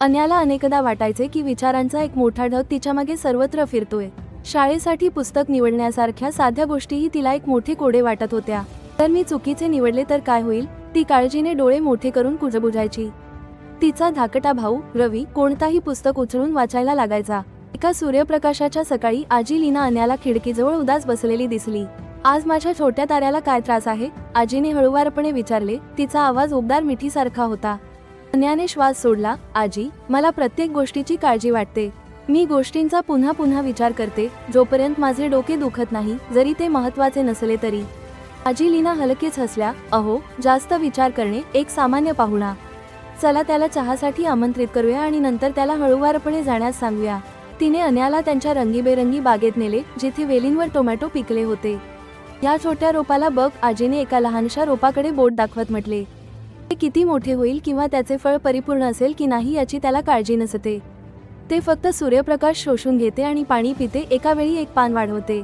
अन्याला अनेकदा वाटायचे की विचारांचा एक मोठा ढग तिच्यामागे सर्वत्र फिरतोय. शाळेसाठी पुस्तक निवडण्यासारख्या साध्या गोष्टीही तिला एक मोठे कोडे वाटत होत्या. तर मी चुकीचे निवडले तर काय होईल ती काळजीने डोळे मोठे करून कुजबुजायची. तिचा धाकटा भाऊ रवी कोणताही पुस्तक उचलून वाचायला लागायचा. एका सूर्यप्रकाशाच्या सकाळी आजी लीना अन्याला खिडकीजवळ उदास बसलेली दिसली. आज माझ्या छोट्या ताऱ्याला काय त्रास आहे आजीने हळुवारपणे विचारले. तिचा आवाज उबदार मिठीसारखा होता. अन्याने श्वास सोडला. आजी मला प्रत्येक गोष्टीची काळजी वाटते. मी गोष्टींचा पुन्हा पुन्हा विचार करते जोपर्यंत माझे डोके दुखत नाही जरी ते महत्त्वाचे नसले तरी. आजी लीना हलकेच हसल्या अहो जास्त विचार करणे एक सामान्य पाहुणा. चला त्याला चहासाठी आमंत्रित करूया आणि नंतर त्याला हळुवारपणे जाण्यास सांगूया. तिने अन्याला त्यांच्या रंगीबेरंगी बागेत नेले जिथे वेलींवर टोमॅटो पिकले होते. या छोट्या रोपाला बघ आजीने एका लहानशा रोपाकडे बोट दाखवत म्हटले. किती मोठे होईल किंवा त्याचे फळ परिपूर्ण असेल की नाही याची त्याला काळजी नसते. ते फक्त सूर्यप्रकाश शोषून घेते आणि पाणी पिते एका वेळी एक पान वाढवते.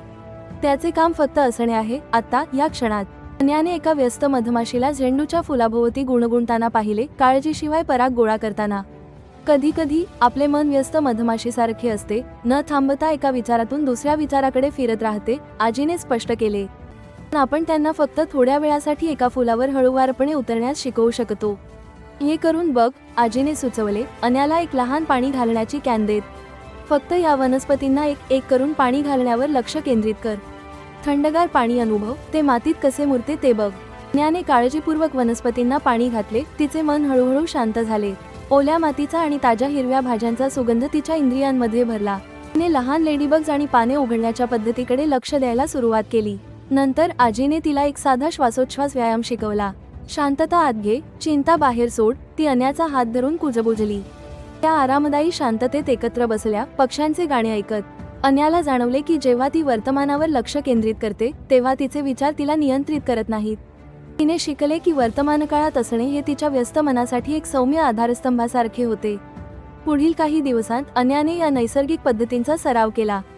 त्याचे काम फक्त असणे आहे आता या क्षणात. अन्याने एका व्यस्त मधमाशीला झेंडूच्या फुलाभोवती गुणगुणताना पाहिले काळजीशिवाय पराग गोळा करताना. कधी कधी आपले मन व्यस्त मधमाशीसारखे असते न थांबता एका विचारातून दुसऱ्या विचाराकडे फिरत राहते आजीने स्पष्ट केले. आपण त्यांना फक्त थोड्या वेळासाठी एका फुलावर हळूवारपणे उतरण्यास शिकवू शकतो. हे करून बघ आजीने सुचवले अन्याला एक लहान पाणी घालण्याची कॅन देत. फक्त या वनस्पतींना एक एक करून पाणी घालण्यावर लक्ष केंद्रित कर. थंडगार पाणी अनुभव ते मातीत कसे मुरते ते बघ. ज्ञाने काळजीपूर्वक वनस्पतींना पाणी घातले तिचे मन हळूहळू शांत झाले. ओल्या मातीचा आणि ताज्या हिरव्या भाज्यांचा सुगंध तिच्या इंद्रियांमध्ये भरला. तिने लहान लेडीबग्ज आणि पाने उघडण्याच्या पद्धतीकडे लक्ष द्यायला सुरुवात केली. नंतर आजीने तिला एक साधा श्वासोच्छ्वास व्यायाम शिकवला. शांतता आत घे चिंता बाहेर सोड ती अन्याचा हात धरून कुजबुजली. त्या आरामदायी शांततेत एकत्र बसल्या पक्ष्यांचे गाणे ऐकत. अन्याला जाणवले की जेव्हा ती वर्तमानावर लक्ष केंद्रित करते तेव्हा तिचे विचार तिला नियंत्रित करत नाहीत. तिने शिकले की वर्तमान काळात असणे हे तिच्या व्यस्त मनासाठी एक सौम्य आधारस्तंभासारखे होते. पुढील काही दिवसांत अन्याने या नैसर्गिक पद्धतींचा सराव केला.